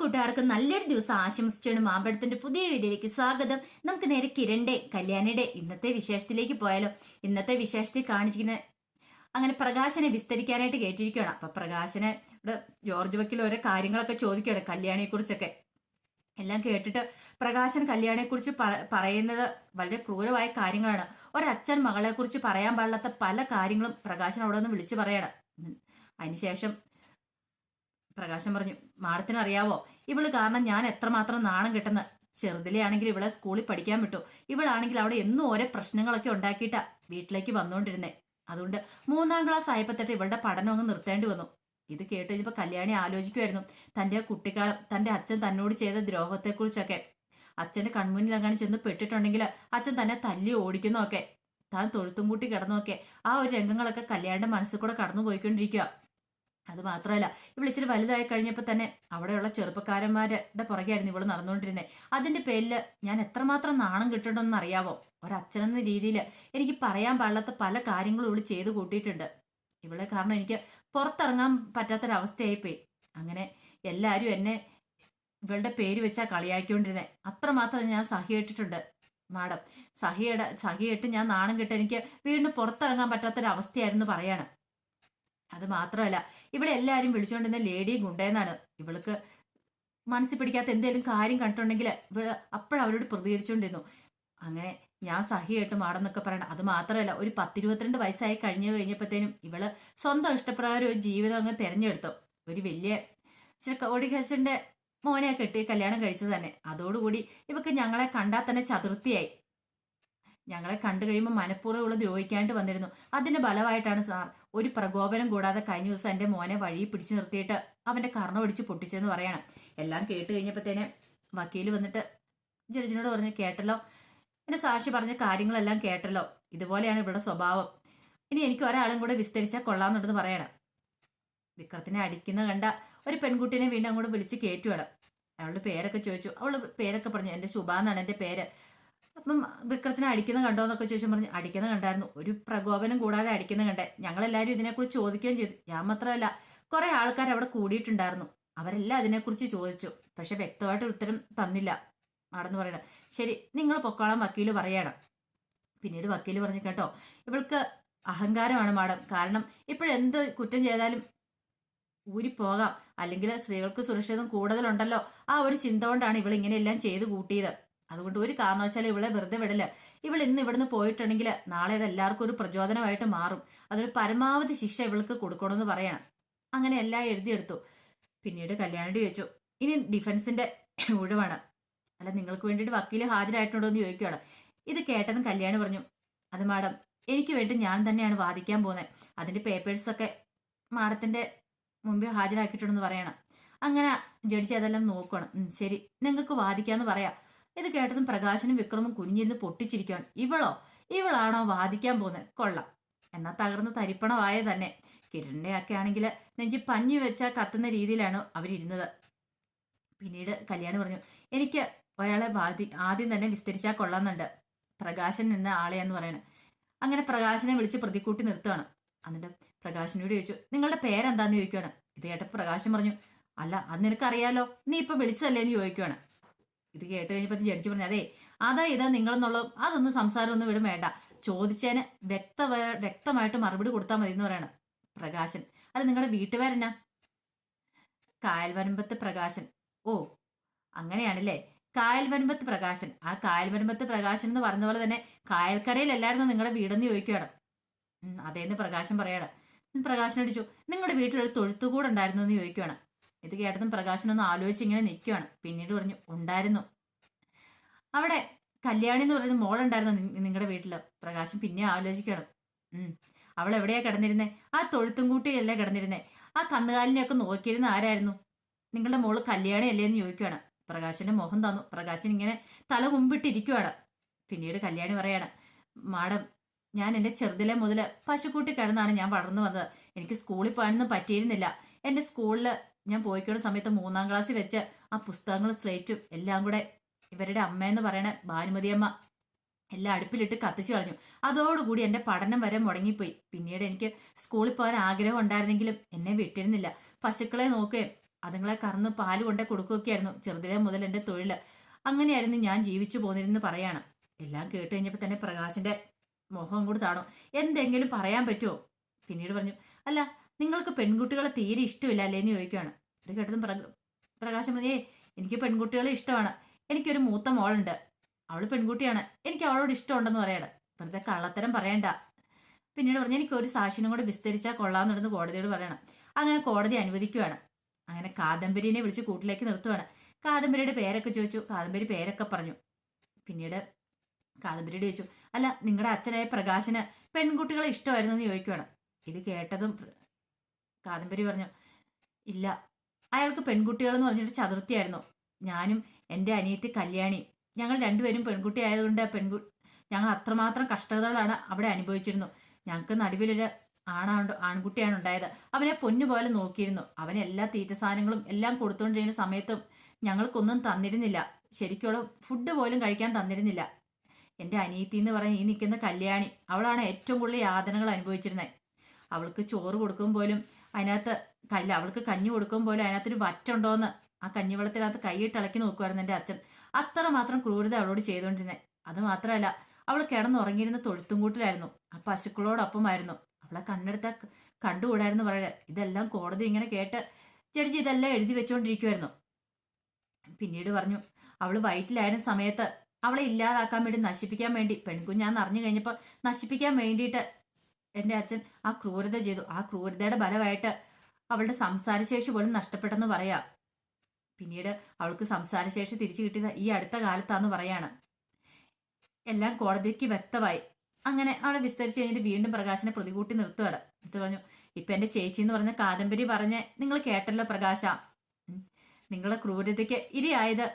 കൂട്ടുകാർക്ക് നല്ലൊരു ദിവസം ആശംസിച്ചാണ് മാമ്പഴത്തിന്റെ പുതിയ വീഡിയോയിലേക്ക് സ്വാഗതം. നമുക്ക് നേരെ കിരണ്ടെ കല്യാണിയുടെ ഇന്നത്തെ വിശേഷത്തിലേക്ക് പോയാലോ. ഇന്നത്തെ വിശേഷത്തിൽ കാണിച്ചിരിക്കുന്ന അങ്ങനെ പ്രകാശനെ വിസ്തരിക്കാനായിട്ട് കേട്ടിരിക്കുകയാണ്. അപ്പൊ പ്രകാശനെ ഇവിടെ ജോർജ് വക്കീൽ ഓരോ കാര്യങ്ങളൊക്കെ ചോദിക്കുകയാണ് കല്യാണിയെ കുറിച്ചൊക്കെ എല്ലാം കേട്ടിട്ട് പ്രകാശൻ കല്യാണിയെ കുറിച്ച് പറയുന്നത് വളരെ ക്രൂരമായ കാര്യങ്ങളാണ്. ഒരച്ഛൻ മകളെ കുറിച്ച് പറയാൻ പാടില്ലാത്ത പല കാര്യങ്ങളും പ്രകാശൻ അവിടെ നിന്ന് വിളിച്ചു പറയണം. അതിനുശേഷം പ്രകാശം പറഞ്ഞു മാഡത്തിന് അറിയാവോ ഇവൾ കാരണം ഞാൻ എത്രമാത്രം നാണം കിട്ടുന്ന ചെറുതിലെ ആണെങ്കിൽ ഇവളെ സ്കൂളിൽ പഠിക്കാൻ വിട്ടു. ഇവളാണെങ്കിൽ അവിടെ എന്നും ഓരോ പ്രശ്നങ്ങളൊക്കെ ഉണ്ടാക്കിയിട്ടാ വീട്ടിലേക്ക് വന്നുകൊണ്ടിരുന്നേ അതുകൊണ്ട് മൂന്നാം ക്ലാസ് ആയപ്പോഴത്തേട്ട് ഇവളുടെ പഠനം അങ്ങ് നിർത്തേണ്ടി വന്നു. ഇത് കേട്ട് കഴിഞ്ഞപ്പോൾ കല്യാണി ആലോചിക്കുമായിരുന്നു തന്റെ കുട്ടിക്കാലം തന്റെ അച്ഛൻ തന്നോട് ചെയ്ത ദ്രോഹത്തെക്കുറിച്ചൊക്കെ. അച്ഛന്റെ കൺമുന്നിൽ അങ്ങനെ ചെന്ന് പെട്ടിട്ടുണ്ടെങ്കിൽ അച്ഛൻ തന്നെ തല്ലി ഓടിക്കുന്നൊക്കെ താൻ തൊഴുത്തും കൂട്ടി കിടന്നൊക്കെ ആ ഒരു രംഗങ്ങളൊക്കെ കല്യാണിന്റെ മനസ്സിൽ കൂടെ കടന്നു പോയിക്കൊണ്ടിരിക്കുക അത് മാത്രമല്ല ഇവൾ ഇച്ചിരി വലുതായി കഴിഞ്ഞപ്പോൾ തന്നെ അവിടെയുള്ള ചെറുപ്പക്കാരന്മാരുടെ പുറകെയായിരുന്നു ഇവൾ നടന്നുകൊണ്ടിരുന്നത് അതിന്റെ പേരിൽ ഞാൻ എത്രമാത്രം നാണം കിട്ടുന്നുണ്ടെന്ന് അറിയാവോ? ഒരച്ഛനെന്ന രീതിയിൽ എനിക്ക് പറയാൻ പാടില്ലാത്ത പല കാര്യങ്ങളും ഇവൾ ചെയ്തു കൂട്ടിയിട്ടുണ്ട്. ഇവളെ കാരണം എനിക്ക് പുറത്തിറങ്ങാൻ പറ്റാത്തൊരവസ്ഥയായിപ്പോയി. അങ്ങനെ എല്ലാവരും എന്നെ ഇവളുടെ പേര് വെച്ചാ കളിയാക്കിക്കൊണ്ടിരുന്നത് അത്രമാത്രം ഞാൻ സഹിയിട്ടിട്ടുണ്ട് മാഡം. സഹിയുടെ സഹിയിട്ട് ഞാൻ നാണം കിട്ട എനിക്ക് വീണ്ടും പുറത്തിറങ്ങാൻ പറ്റാത്തൊരവസ്ഥയായിരുന്നു പറയാണ്. അത് മാത്രമല്ല ഇവിടെ എല്ലാവരും വിളിച്ചുകൊണ്ടിരുന്ന ലേഡി ഗുണ്ടേന്നാണ് ഇവൾക്ക് മനസ്സിൽ പിടിക്കാത്ത എന്തെങ്കിലും കാര്യം കണ്ടിട്ടുണ്ടെങ്കിൽ ഇവൾ അപ്പോഴവരോട് പ്രതികരിച്ചുകൊണ്ടിരുന്നു അങ്ങനെ ഞാൻ സഹിയായിട്ട് മാടെന്നൊക്കെ പറയണം അത് മാത്രമല്ല ഒരു പത്തിരുപത്തിരണ്ട് വയസ്സായി കഴിഞ്ഞു കഴിഞ്ഞപ്പോഴത്തേനും ഇവൾ സ്വന്തം ഇഷ്ടപ്രകാരം ഒരു ജീവിതം അങ്ങ് തിരഞ്ഞെടുത്തു. ഒരു വലിയ ഒടികശന്റെ മോനെ കെട്ടി കല്യാണം കഴിച്ചത് തന്നെ. അതോടുകൂടി ഇവക്ക് ഞങ്ങളെ കണ്ടാൽ തന്നെ ചതുർത്ഥിയായി ഞങ്ങളെ കണ്ടു കഴിയുമ്പോൾ മനഃപൂർവം ഉള്ള ദ്രോഹിക്കാണ്ട് വന്നിരുന്നു. അതിന്റെ ബലമായിട്ടാണ് സാർ ഒരു പ്രകോപനം കൂടാതെ കഴിഞ്ഞ ദിവസം എന്റെ മോനെ വഴി പിടിച്ചു നിർത്തിയിട്ട് അവന്റെ കർണം പിടിച്ച് പൊട്ടിച്ചെന്ന് പറയണം. എല്ലാം കേട്ട് കഴിഞ്ഞപ്പോഴത്തേനെ വക്കീൽ വന്നിട്ട് ജഡ്ജിനോട് പറഞ്ഞ് കേട്ടല്ലോ. എന്റെ സാക്ഷി പറഞ്ഞ കാര്യങ്ങളെല്ലാം കേട്ടല്ലോ. ഇതുപോലെയാണ് ഇവളുടെ സ്വഭാവം. ഇനി എനിക്ക് ഒരാളും കൂടെ വിസ്തരിച്ചാൽ കൊള്ളാമെന്നുണ്ടെന്ന് പറയണം. വിക്രത്തിനെ അടിക്കുന്ന കണ്ട ഒരു പെൺകുട്ടിനെ വീണ്ടും അങ്ങോട്ട് വിളിച്ച് കയറ്റുവാണ് അവളുടെ പേരൊക്കെ ചോദിച്ചു. അവൾ പേരൊക്കെ പറഞ്ഞു എന്റെ ശുഭ എന്നാണ് എന്റെ പേര്. അപ്പം വിക്രത്തിനെ അടിക്കുന്ന കണ്ടോ എന്നൊക്കെ ചോദിച്ചാൽ പറഞ്ഞ് അടിക്കുന്ന കണ്ടായിരുന്നു. ഒരു പ്രകോപനം കൂടാതെ അടിക്കുന്ന കണ്ടേ. ഞങ്ങളെല്ലാവരും ഇതിനെക്കുറിച്ച് ചോദിക്കുകയും ചെയ്തു. ഞാൻ മാത്രമല്ല കുറെ ആൾക്കാർ അവിടെ കൂടിയിട്ടുണ്ടായിരുന്നു. അവരെല്ലാം അതിനെക്കുറിച്ച് ചോദിച്ചു. പക്ഷെ വ്യക്തമായിട്ട് ഉത്തരം തന്നില്ല. ആടെന്ന് പറയണം. ശരി നിങ്ങൾ പൊക്കോളാം വക്കീൽ പറയണം. പിന്നീട് വക്കീൽ പറഞ്ഞു കേട്ടോ ഇവൾക്ക് അഹങ്കാരമാണ് മാഡം. കാരണം ഇപ്പോഴെന്ത് കുറ്റം ചെയ്താലും ഊരിപ്പോകാം. അല്ലെങ്കിൽ സ്ത്രീകൾക്ക് സുരക്ഷിതം കൂടുതലുണ്ടല്ലോ. ആ ഒരു ചിന്ത കൊണ്ടാണ് ഇവൾ ഇങ്ങനെയെല്ലാം ചെയ്തു കൂട്ടിയത്. അതുകൊണ്ട് ഒരു കാരണവശാലും ഇവളെ വെറുതെ വിടില്ല ഇവൾ ഇന്ന് ഇവിടുന്ന് പോയിട്ടുണ്ടെങ്കിൽ നാളെ അത് എല്ലാവർക്കും ഒരു പ്രചോദനമായിട്ട് മാറും. അതൊരു പരമാവധി ശിക്ഷ ഇവൾക്ക് കൊടുക്കണമെന്ന് പറയണം. അങ്ങനെ എല്ലാം എഴുതിയെടുത്തു. പിന്നീട് കല്യാണി ചോദിച്ചു ഇനി ഡിഫൻസിന്റെ ഒഴിവാണ്. അല്ല നിങ്ങൾക്ക് വേണ്ടിയിട്ട് വക്കീൽ ഹാജരായിട്ടുണ്ടോ എന്ന് ചോദിക്കുകയാണ് ഇത് കേട്ടതും കല്യാണി പറഞ്ഞു അത് മാഡം എനിക്ക് വേണ്ടി ഞാൻ തന്നെയാണ് വാദിക്കാൻ പോകുന്നത് അതിന്റെ പേപ്പേഴ്സൊക്കെ മാഡത്തിന്റെ മുമ്പിൽ ഹാജരാക്കിയിട്ടുണ്ടെന്ന് പറയണം. അങ്ങനെ ജഡ്ജി അതെല്ലാം നോക്കണം ശരി നിങ്ങൾക്ക് വാദിക്കാന്ന് പറയാം. ഇത് കേട്ടതും പ്രകാശനും വിക്രമും കുഞ്ഞിരുന്ന് പൊട്ടിച്ചിരിക്കുകയാണ്. ഇവളോ? ഇവളാണോ വാദിക്കാൻ പോകുന്നത്? കൊള്ളാം. എന്നാ തകർന്ന് തരിപ്പണമായ തന്നെ. കിരണിന്റെ ഒക്കെ ആണെങ്കിൽ നെഞ്ചി പഞ്ഞു വെച്ച കത്തുന്ന രീതിയിലാണ് അവരിരുന്നത്. പിന്നീട് കല്യാണി പറഞ്ഞു എനിക്ക് ഒരാളെ വാദി ആദ്യം തന്നെ വിസ്തരിച്ചാൽ കൊള്ളാമെന്നുണ്ട്. പ്രകാശൻ എന്ന ആളെ എന്ന് പറയണേ. അങ്ങനെ പ്രകാശനെ വിളിച്ച് പ്രതിക്കൂട്ടി നിർത്തുകയാണ്. എന്നിട്ട് പ്രകാശനോട് ചോദിച്ചു നിങ്ങളുടെ പേരെന്താന്ന് ചോദിക്കുകയാണ്? ഇത് കേട്ടപ്പോൾ പ്രകാശൻ പറഞ്ഞു അല്ല അത് നിനക്കറിയാലോ. നീ ഇപ്പം വിളിച്ചതല്ലേ എന്ന് ചോദിക്കുകയാണ്. ഇത് കേട്ട് കഴിഞ്ഞപ്പോൾ ജഡ്ജി പറഞ്ഞു അതെ അതാ ഇതാ നിങ്ങളെന്നുള്ള അതൊന്നും സംസാരമൊന്നും ഇവിടെ വേണ്ട. ചോദിച്ചതിന് വ്യക്ത വ്യക്തമായിട്ട് മറുപടി കൊടുത്താൽ മതി എന്ന് പറയണം പ്രകാശൻ. അല്ല നിങ്ങളുടെ വീട്ടുപേരെന്നാ കായൽവരമ്പത്ത് പ്രകാശൻ. ഓ അങ്ങനെയാണല്ലേ? കായൽവരമ്പത്ത് പ്രകാശൻ. ആ കായൽവരമ്പത്ത് പ്രകാശൻ എന്ന് പറഞ്ഞ പോലെ തന്നെ കായൽക്കരയിലല്ലായിരുന്നു നിങ്ങളുടെ വീടെന്ന് ചോദിക്കുകയാണ്? അതേന്ന് പ്രകാശൻ പറയാണ്. പ്രകാശൻ അടിച്ചു നിങ്ങളുടെ വീട്ടിലൊരു തൊഴുത്തുകൂടുണ്ടായിരുന്നു? എന്ന് ചോദിക്കുകയാണ്. ഇത് കേട്ടതും പ്രകാശനൊന്ന് ആലോചിച്ച് ഇങ്ങനെ നിൽക്കുകയാണ് പിന്നീട് പറഞ്ഞു ഉണ്ടായിരുന്നു. അവിടെ കല്യാണി എന്ന് പറയുന്ന മോളുണ്ടായിരുന്നു നിങ്ങളുടെ വീട്ടിൽ പ്രകാശം പിന്നെ ആലോചിക്കണം അവൾ എവിടെയാ കിടന്നിരുന്നേ? ആ തൊഴുത്തും കൂട്ടിയല്ലേ കിടന്നിരുന്നേ. ആ കന്നുകാലിനെയൊക്കെ നോക്കിയിരുന്ന ആരായിരുന്നു? നിങ്ങളുടെ മോൾ കല്യാണി അല്ലേ എന്ന് ചോദിക്കുകയാണ്. പ്രകാശന്റെ മുഖം തന്നു. പ്രകാശൻ ഇങ്ങനെ തല മുമ്പിട്ടിരിക്കുവാണ് പിന്നീട് കല്യാണി പറയാണ് മാഡം ഞാൻ എന്റെ ചെറുതിലെ മുതൽ പശുക്കൂട്ടി കിടന്നാണ് ഞാൻ വളർന്നു വന്നത്. എനിക്ക് സ്കൂളിൽ പോകാനൊന്നും പറ്റിയിരുന്നില്ല. എന്റെ സ്കൂളിൽ ഞാൻ പോയിക്കുന്ന സമയത്ത് മൂന്നാം ക്ലാസ്സിൽ വെച്ച് ആ പുസ്തകങ്ങളും സ്ലേറ്റും എല്ലാം കൂടെ ഇവരുടെ അമ്മയെന്ന് പറയണ ഭാനുമതിയമ്മ എല്ലാം അടുപ്പിലിട്ട് കത്തിച്ചു കളഞ്ഞു. അതോടുകൂടി എന്റെ പഠനം വരെ മുടങ്ങിപ്പോയി. പിന്നീട് എനിക്ക് സ്കൂളിൽ പോകാൻ ആഗ്രഹം ഉണ്ടായിരുന്നെങ്കിലും എന്നെ വിട്ടിരുന്നില്ല. പശുക്കളെ നോക്കുകയും അതുങ്ങളെ കറന്ന് പാൽ കൊണ്ടേ കൊടുക്കുകയൊക്കെയായിരുന്നു ചെറുതിലെ മുതൽ എന്റെ തൊഴിൽ അങ്ങനെയായിരുന്നു ഞാൻ ജീവിച്ചു പോന്നിരുന്നു പറയാണ്. എല്ലാം കേട്ട് കഴിഞ്ഞപ്പോൾ തന്നെ പ്രകാശിന്റെ മുഖം കൂടി താണു. എന്തെങ്കിലും പറയാൻ പറ്റുമോ പിന്നീട് പറഞ്ഞു അല്ല നിങ്ങൾക്ക് പെൺകുട്ടികളെ തീരെ ഇഷ്ടമില്ല അല്ലേന്ന് ചോദിക്കുകയാണ്. ഇത് കേട്ടതും പ്രക പ്രകാശം പറഞ്ഞു എനിക്ക് പെൺകുട്ടികളെ ഇഷ്ടമാണ്. എനിക്കൊരു മൂത്ത മോളുണ്ട്. അവൾ പെൺകുട്ടിയാണ്. എനിക്ക് അവളോട് ഇഷ്ടമുണ്ടെന്ന് പറയാണ്. വെറുതെ കള്ളത്തരം പറയണ്ട. പിന്നീട് പറഞ്ഞു എനിക്ക് ഒരു സാക്ഷിനും കൂടെ വിസ്തരിച്ചാൽ കൊള്ളാമെന്നുണ്ടെന്ന് കോടതിയോട് പറയണം. അങ്ങനെ കോടതി അനുവദിക്കുകയാണ് അങ്ങനെ കാദംബരിനെ വിളിച്ച് കൂട്ടിലേക്ക് നിർത്തുവാണ്. കാദംബരിയുടെ പേരൊക്കെ ചോദിച്ചു. കാദംബരി പേരൊക്കെ പറഞ്ഞു. പിന്നീട് കാദംബരിയോട് ചോദിച്ചു അല്ല നിങ്ങളുടെ അച്ഛനായ പ്രകാശന് പെൺകുട്ടികളെ ഇഷ്ടമായിരുന്നു എന്ന് ചോദിക്കുവാണ്. ഇത് കേട്ടതും കാദംബരി പറഞ്ഞു ഇല്ല അയാൾക്ക് പെൺകുട്ടികൾ എന്ന് പറഞ്ഞിട്ട് ചതുർത്ഥിയായിരുന്നു. ഞാനും എന്റെ അനിയത്തി കല്യാണി. ഞങ്ങൾ രണ്ടുപേരും പെൺകുട്ടി ആയതുകൊണ്ട് പെൺകു ഞങ്ങൾ അത്രമാത്രം കഷ്ടതകളാണ് അവിടെ അനുഭവിച്ചിരുന്നു. ഞങ്ങൾക്ക് നടുവിലൊരു ആണാണ് ആൺകുട്ടിയാണ് ഉണ്ടായത്. അവനെ പൊന്നു പോലെ നോക്കിയിരുന്നു. അവൻ എല്ലാ തീറ്റ സാധനങ്ങളും എല്ലാം കൊടുത്തുകൊണ്ടിരുന്ന സമയത്തും ഞങ്ങൾക്കൊന്നും തന്നിരുന്നില്ല. ശരിക്കുള്ള ഫുഡ് പോലും കഴിക്കാൻ തന്നിരുന്നില്ല. എന്റെ അനിയത്തി എന്ന് പറഞ്ഞ ഈ നിൽക്കുന്ന കല്യാണി അവളാണ് ഏറ്റവും കൂടുതൽ യാതനകൾ അനുഭവിച്ചിരുന്നത്. അവൾക്ക് ചോറ് കൊടുക്കും പോലും അതിനകത്ത് കല്ല് അവൾക്ക് കഞ്ഞി കൊടുക്കും പോലും അതിനകത്തൊരു വറ്റുണ്ടോന്ന് ആ കഞ്ഞിവെള്ളത്തിനകത്ത് കൈയിട്ട് ഇളക്കി നോക്കുമായിരുന്നു എന്റെ അച്ഛൻ. അത്ര മാത്രം ക്രൂരത അവളോട് ചെയ്തുകൊണ്ടിരുന്നത് അത് മാത്രമല്ല അവൾ കിടന്നുറങ്ങിയിരുന്ന തൊഴുത്തും കൂട്ടിലായിരുന്നു ആ പശുക്കളോടൊപ്പമായിരുന്നു. അവളെ കണ്ണെടുത്ത കണ്ടുകൂടായിരുന്നു പറയുന്നത് ഇതെല്ലാം കോടതി ഇങ്ങനെ കേട്ട് ജഡ്ജി ഇതെല്ലാം എഴുതി വെച്ചുകൊണ്ടിരിക്കുമായിരുന്നു പിന്നീട് പറഞ്ഞു അവൾ വയറ്റിലായിരുന്ന സമയത്ത് അവളെ ഇല്ലാതാക്കാൻ വേണ്ടി നശിപ്പിക്കാൻ വേണ്ടി പെൺകുഞ്ഞാന്ന് അറിഞ്ഞു കഴിഞ്ഞപ്പോൾ നശിപ്പിക്കാൻ വേണ്ടിയിട്ട് എന്റെ അച്ഛൻ ആ ക്രൂരത ചെയ്തു. ആ ക്രൂരതയുടെ ഫലമായിട്ട് അവളുടെ സംസാരശേഷി പോലും നഷ്ടപ്പെട്ടെന്ന് പറയാം. പിന്നീട് അവൾക്ക് സംസാരശേഷി തിരിച്ചു കിട്ടിയത് ഈ അടുത്ത കാലത്താന്ന് പറയാണ്. എല്ലാം കോടതിക്ക് വ്യക്തമായി. അങ്ങനെ അവളെ വിസ്തരിച്ചു കഴിഞ്ഞിട്ട് വീണ്ടും പ്രകാശനെ പ്രതികൂട്ടി നിർത്തുകയാണ് എന്നിട്ട് പറഞ്ഞു ഇപ്പൊ എന്റെ ചേച്ചി എന്ന് പറഞ്ഞ കാദംബരി പറഞ്ഞ് നിങ്ങൾ കേട്ടല്ലോ പ്രകാശ. നിങ്ങളെ ക്രൂരതയ്ക്ക് ഇരയായത്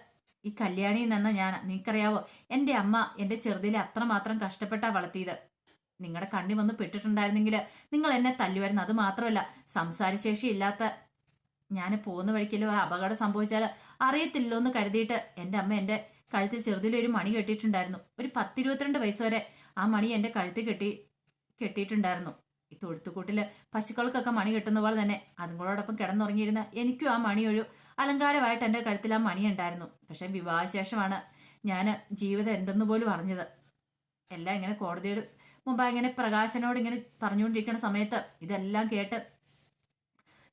ഈ കല്യാണി നിന്ന ഞാൻ നിങ്ങൾക്കറിയാവോ എന്റെ അമ്മ എന്റെ ചെറുതിലെ അത്രമാത്രം കഷ്ടപ്പെട്ടാ വളർത്തിയത്. നിങ്ങളുടെ കണ്ണി വന്ന് പെട്ടിട്ടുണ്ടായിരുന്നെങ്കിൽ നിങ്ങൾ എന്നെ തല്ലുമായിരുന്നു അത് മാത്രമല്ല സംസാരശേഷി ഇല്ലാത്ത ഞാൻ പോകുന്ന വഴിക്കല്ലോ ഒരു അപകടം സംഭവിച്ചാൽ അറിയത്തില്ലോ എന്ന് കരുതിയിട്ട് എന്റെ അമ്മ എന്റെ കഴുത്തിൽ ചെറുതിലൊരു മണി കെട്ടിയിട്ടുണ്ടായിരുന്നു. ഒരു പത്തിരുപത്തിരണ്ട് വയസ്സ് വരെ ആ മണി എന്റെ കഴുത്തിൽ കെട്ടി കെട്ടിയിട്ടുണ്ടായിരുന്നു. ഈ തൊഴുത്തുകൂട്ടിൽ പശുക്കൾക്കൊക്കെ മണി കെട്ടുന്ന പോലെ തന്നെ അതുങ്ങളോടൊപ്പം കിടന്നുറങ്ങിയിരുന്ന എനിക്കും ആ മണി ഒരു അലങ്കാരമായിട്ട് എന്റെ കഴുത്തിൽ ആ മണി ഉണ്ടായിരുന്നു. പക്ഷേ വിവാഹശേഷമാണ് ഞാൻ ജീവിതം എന്തെന്ന് പോലും അറിഞ്ഞത്. എല്ലാം ഇങ്ങനെ കോടതിയുടെ മുമ്പ് ഇങ്ങനെ പ്രകാശനോട് ഇങ്ങനെ പറഞ്ഞുകൊണ്ടിരിക്കുന്ന സമയത്ത് ഇതെല്ലാം കേട്ട്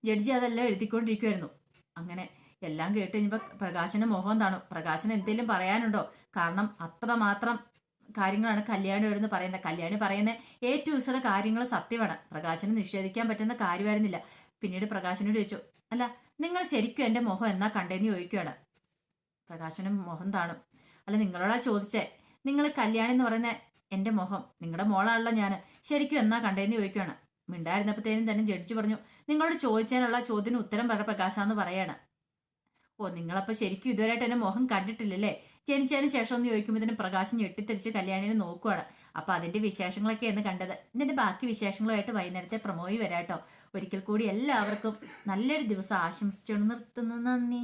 ജഡ്ജി അതെല്ലാം എഴുതിക്കൊണ്ടിരിക്കുമായിരുന്നു അങ്ങനെ എല്ലാം കേട്ട് കഴിഞ്ഞപ്പോൾ പ്രകാശന് മോഹം താണു പ്രകാശന് എന്തെങ്കിലും പറയാനുണ്ടോ? കാരണം അത്രമാത്രം കാര്യങ്ങളാണ് കല്യാണി എഴുന്ന് പറയുന്നത്. കല്യാണി പറയുന്ന എ ടു കാര്യങ്ങൾ സത്യമാണ്. പ്രകാശന് നിഷേധിക്കാൻ പറ്റുന്ന കാര്യമായിരുന്നില്ല. പിന്നീട് പ്രകാശനോട് ചോദിച്ചു അല്ല നിങ്ങൾ ശരിക്കും എന്റെ മുഖം എന്നാ കണ്ടേന്ന് ചോദിക്കുകയാണ് പ്രകാശനും മുഖം താണു അല്ല നിങ്ങളോടാ ചോദിച്ചേ. നിങ്ങൾ കല്യാണി എന്ന് പറയുന്ന എന്റെ മുഖം നിങ്ങളുടെ മോളാണല്ലോ ഞാൻ ശരിക്കും എന്നാ കണ്ടേന്ന് ചോദിക്കുകയാണ് മിണ്ടായിരുന്നപ്പോഴത്തേനും തന്നെ ജഡ്ജി പറഞ്ഞു നിങ്ങളോട് ചോദിച്ചതിനുള്ള ചോദ്യത്തിന് ഉത്തരം പറ പ്രകാശാന്ന് പറയാണ്. ഓ നിങ്ങളപ്പോ ശരിക്കും ഇതുവരെയായിട്ട് എന്റെ മുഖം കണ്ടിട്ടില്ലല്ലേ? ജനിച്ചതിന് ശേഷം ഒന്ന് ചോദിക്കുമ്പോഴത്തേനും പ്രകാശം ഞെട്ടിത്തെറിച്ച് കല്യാണിനെ നോക്കുവാണ്. അപ്പൊ അതിന്റെ വിശേഷങ്ങളൊക്കെയാണ് കണ്ടത്. ഇതിന്റെ ബാക്കി വിശേഷങ്ങളുമായിട്ട് വൈകുന്നേരത്തെ പ്രമോയി വരാട്ടോ. ഒരിക്കൽ കൂടി എല്ലാവർക്കും നല്ലൊരു ദിവസം ആശംസിച്ചുകൊണ്ട് നിർത്തുന്നു. നന്ദി.